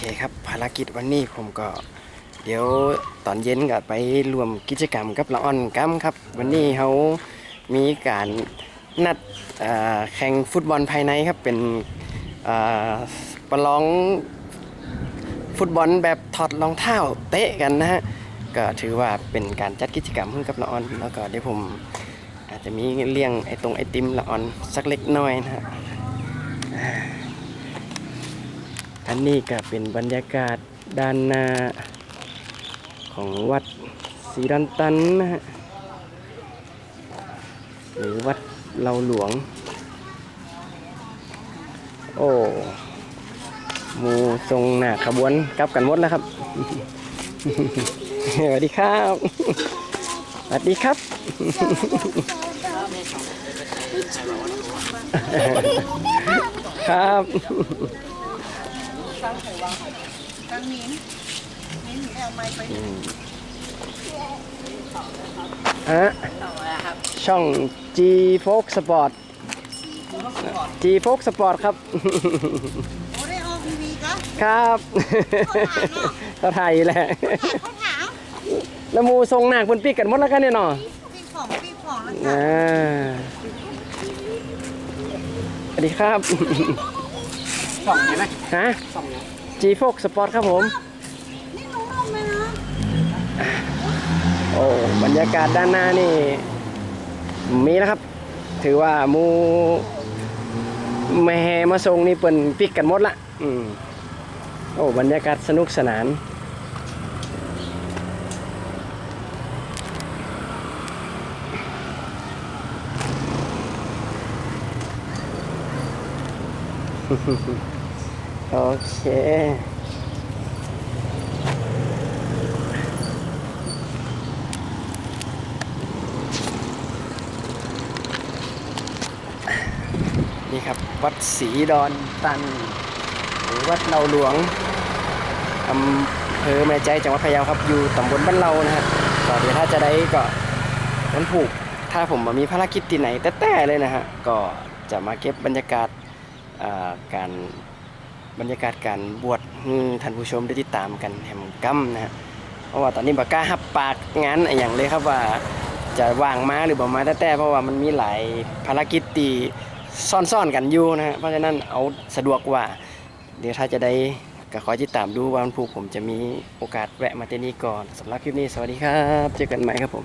คครับภารกิจวันนี้ผมก็ เดี๋ยวตอนเย็นก็ไปรวมกิจกรรมกับละอ่อนกัมครับ วันนี้เขามีการนัดแข่งฟุตบอลภายในครับเป็นประลองฟุตบอลแบบถอดรองเท้าเตะกันนะฮะก็ถือว่าเป็นการจัดกิจกรรมให้กับละอ่อนแล้วก็เดี๋ยวผมอาจจะมีเลี้ยงไอ้ตรงไอติมละอ่อนสักเล็กน้อยนะฮะ อันนี้ก็เป็นบรรยากาศด้านหน้าของวัดศรีดันตันนะฮะหรือวัดเราหลวง โอ้หมูทรงหน้าขบวนกลับกันหมดแล้วครับสวัสดีครับสวัสดีครับ ครับ Đang miếng Miếng thì theo mày phải ฮะช่อง G Fox Sport G Fox Sport ครับ Ủa đây ô TV có ครับก็ไทยแหละ Không thảo แล้วหมูทรงหนักบนปีกกันหมดแล้วกันเนี่ยเนาะ Phi phỏng phi phỏng nó อ่า thảo สวัสดีครับ สองใช่ไหมฮะสองจีโฟกสปอร์ตครับผม Ní đúng không mày nó โอ้บรรยากาศด้านหน้านี่ มีนะครับ ถือว่ามูแม่มาทรงนี่เปิ่นปิกกันหมดละอืมโอ้บรรยากาศสนุกสนาน โอเค นี่ครับ วัดศรีดอนตัน หรือวัดเราหลวงอำเภอแม่ใจจังหวัดพะเยาครับ อยู่ตำบลบ้านเรานะครับก็เดี๋ยวถ้าจะได้ก็วันผูกถ้าผมมีภารกิจที่ไหนแต่แต่เลยนะฮะ ก็จะมาเก็บบรรยากาศ การบรรยากาศการบวชท่านผู้ชมได้ติดตามกันแหมกัมนะฮะเพราะว่าตอนนี้บากล้าหับปากงานอย่างเลยครับว่าจะว่างมาหรือบ่มาแต่แต่เพราะว่ามันมีหลายภารกิจตีซ่อนๆกันอยู่นะฮะเพราะฉะนั้นเอาสะดวกกว่า เดี๋ยวถ้าจะได้ก็ขอติดตามดูว่าวันพุธผมจะมีโอกาสแวะมาที่นี่ก่อนสำหรับคลิปนี้สวัสดีครับ เจอกันใหม่ครับผม